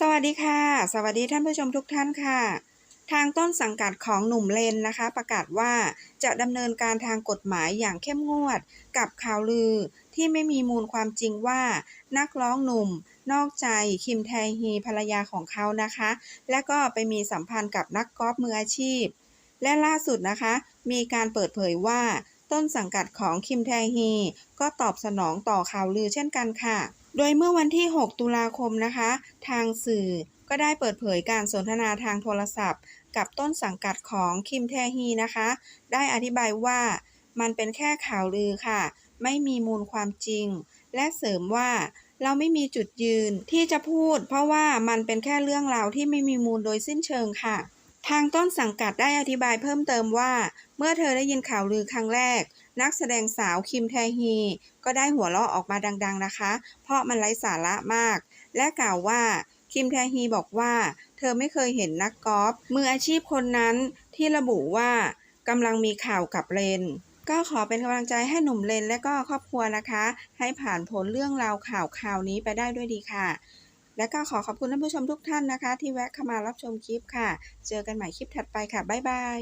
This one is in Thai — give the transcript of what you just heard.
สวัสดีค่ะ สวัสดีท่านผู้ชมทุกท่านค่ะ ทางต้นสังกัดของหนุ่มเลนนะคะ ประกาศว่าจะดำเนินการทางกฎหมายอย่างเข้มงวด กับข่าวลือที่ไม่มีมูลความจริงว่า นักร้องหนุ่ม นอกใจคิมแทฮีภรรยาของเขานะคะ และก็ไปมีสัมพันธ์กับนักกอล์ฟมืออาชีพ และล่าสุดนะคะ มีการเปิดเผยว่า ต้นสังกัดของคิมแทฮีก็ตอบสนองต่อข่าวลือเช่นกันค่ะ โดยเมื่อวันที่ 6 ตุลาคมนะคะ ทางสื่อก็ได้เปิดเผยการสนทนาทางโทรศัพท์ กับต้นสังกัดของคิมแทฮีนะคะ ได้อธิบายว่ามันเป็นแค่ข่าวลือค่ะ ไม่มีมูลความจริง และเสริมว่าเราไม่มีจุดยืนที่จะพูด เพราะว่ามันเป็นแค่เรื่องราวที่ไม่มีมูลโดยสิ้นเชิงค่ะ ทางต้นสังกัดได้อธิบายเพิ่มเติมว่า เมื่อเธอได้ยินข่าวลือครั้งแรก นักแสดงสาวคิมแทฮี ก็ได้หัวเราะออกมาดัง ๆนะคะ เพราะมันไร้สาระมาก และกล่าวว่าคิมแทฮีบอกว่า เธอไม่เคยเห็นนักกอล์ฟมืออาชีพคนนั้นที่ระบุว่ากำลังมีข่าวกับเรนก็ขอเป็นกำลังใจให้หนุ่มเลนและก็ครอบครัวนะคะ ให้ผ่านพ้นเรื่องราวข่าวข่าวนี้ไปได้ด้วยดีค่ะ และก็ขอขอบคุณท่านผู้ชมทุกท่านนะคะ ที่แวะเข้ามารับชมคลิปค่ะ เจอกันใหม่คลิปถัดไปค่ะ บ๊ายบาย